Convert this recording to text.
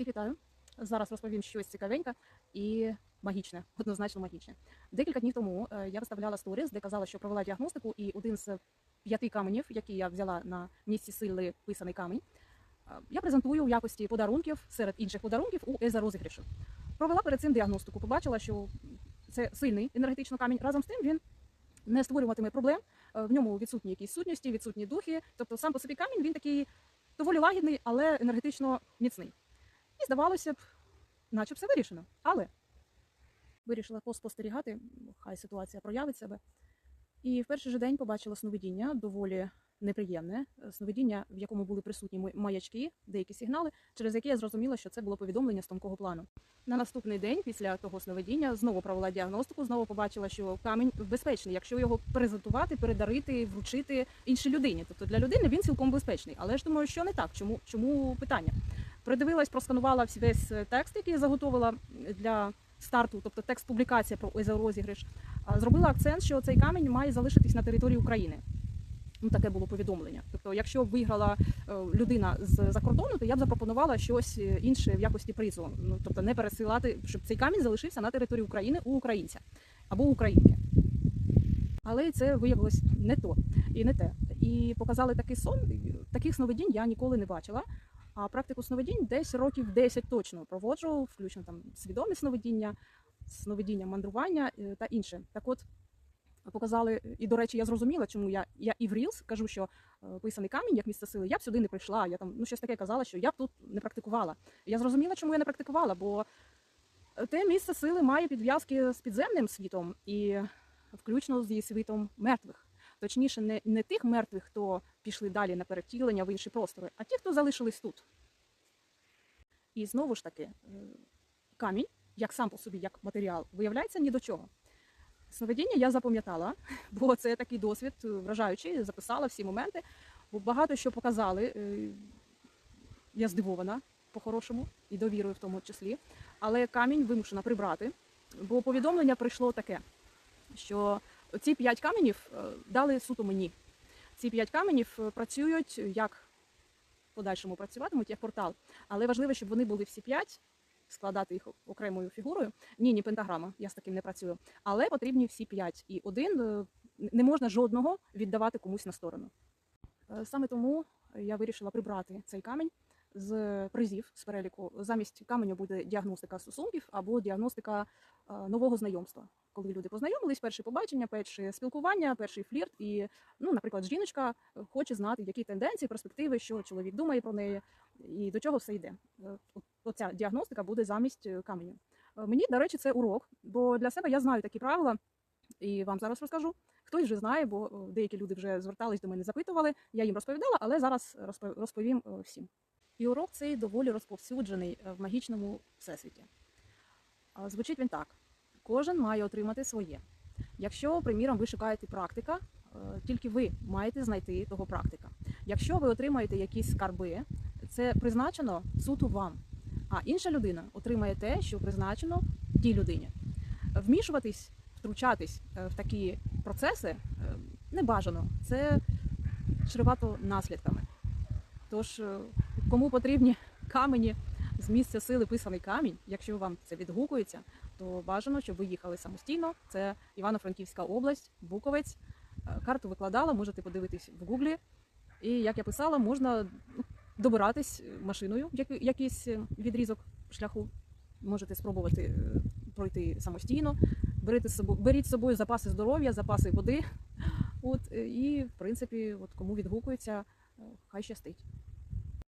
Всіх вітаю. Зараз розповім щось цікавеньке і магічне, однозначно магічне. Декілька днів тому е, я виставляла сторіс, де казала, що провела діагностику, і один з п'яти каменів, які я взяла на місці сили писаний камінь, е, я презентую в якості подарунків серед інших подарунків у Еза розіграшу. Провела перед цим діагностику, побачила, що це сильний енергетично камінь. Разом з тим він не створюватиме проблем. е, В ньому відсутні якісь сутності, відсутні духи. Тобто сам по собі камінь він такий доволі лагідний, але енергетично міцний. І здавалося б, наче все вирішено. Але вирішила поспостерігати, хай ситуація проявить себе. І в перший же день побачила сновидіння доволі неприємне. е, Сновидіння, в якому були присутні маячки, деякі сигнали, через які я зрозуміла, що це було повідомлення з тонкого плану. На наступний день, після того сновидіння, знову провела діагностику, знову побачила, що камінь безпечний, якщо його презентувати, передарити, вручити іншій людині. Тобто для людини він цілком безпечний. Але ж думаю, що не так. Чому, чому питання? Придивилась, просканувала весь е, текст, який я заготовила для старту, тобто текст публікація про розіграш. Зробила акцент, що цей камінь має залишитись на території України. Ну, таке було повідомлення. Тобто, якщо виграла е, людина з-за кордону, то я б запропонувала щось е, інше в якості призу. Ну, тобто не пересилати, щоб цей камінь залишився на території України у українця або українки. Але це виявилось не то і не те. І показали такий сон. Таких сновидінь я ніколи не бачила. А практику сновидінь десь років 10 точно проводжу, включно там свідомі сновидіння, сновидіння мандрування е, та інше. Так от показали, і до речі, я зрозуміла, чому я, я і в Reels кажу, що е, писаний камінь як місце сили, я б сюди не прийшла. Я там ну щось таке казала, що я б тут не практикувала. Я зрозуміла, чому я не практикувала, бо те місце сили має підв'язки з підземним світом і включно зі світом мертвих. Точніше, не, не тих мертвих, хто пішли далі на перевтілення в інші простори, а ті, хто залишились тут. І знову ж таки, е, камінь, як сам по собі, як матеріал, виявляється ні до чого. Сновидіння я запам'ятала, бо це такий досвід е, вражаючий, записала всі моменти, бо багато що показали. е, Я здивована по-хорошому і довірою в тому числі. Але камінь вимушена прибрати, бо повідомлення прийшло таке, що ці п'ять каменів е, дали суто мені. Ці п'ять каменів е, працюють як в подальшому працюватимуть як портал. Але важливо, щоб вони були всі п'ять, складати їх окремою фігурою. Ні, ні, пентаграма, я з таким не працюю. Але потрібні всі п'ять. І один е, не можна жодного віддавати комусь на сторону. Е, Саме тому я вирішила прибрати цей камінь з призів з переліку. Замість каменю буде діагностика стосунків або діагностика е, нового знайомства. Коли люди познайомились, перше побачення, перше спілкування, перший флірт, і, ну, наприклад, жіночка е, хоче знати, які тенденції, перспективи, що чоловік думає про неї, і до чого все йде. Е, Оця діагностика буде замість каменю. Мені, до речі, це урок, бо для себе я знаю такі правила, і вам зараз розкажу. Хтось вже знає, бо деякі люди вже звертались до мене, запитували. Я їм розповідала, але зараз розповім всім. І урок цей доволі розповсюджений е, в магічному всесвіті. Звучить він так: кожен має отримати своє. Якщо, приміром, ви шукаєте практика, е, тільки ви маєте знайти того практика. Якщо ви отримаєте якісь скарби, це призначено суто вам. А інша людина отримає те, що призначено тій людині. Вмішуватись, втручатись е, в такі процеси не бажано. Це чревато наслідками. Тож, кому потрібні камені з місця сили писаний камінь, якщо вам це відгукується, то бажано, щоб ви їхали самостійно. Це Івано-Франківська область, Буковець. Е, Карту викладала, можете подивитись в гуглі. І як я писала, можна ну, добиратись машиною якийсь е, відрізок шляху. Можете спробувати е, пройти самостійно. Беріть з собою, беріть з собою запаси здоров'я, запаси води. От, і, в принципі, от, кому відгукується, хай щастить.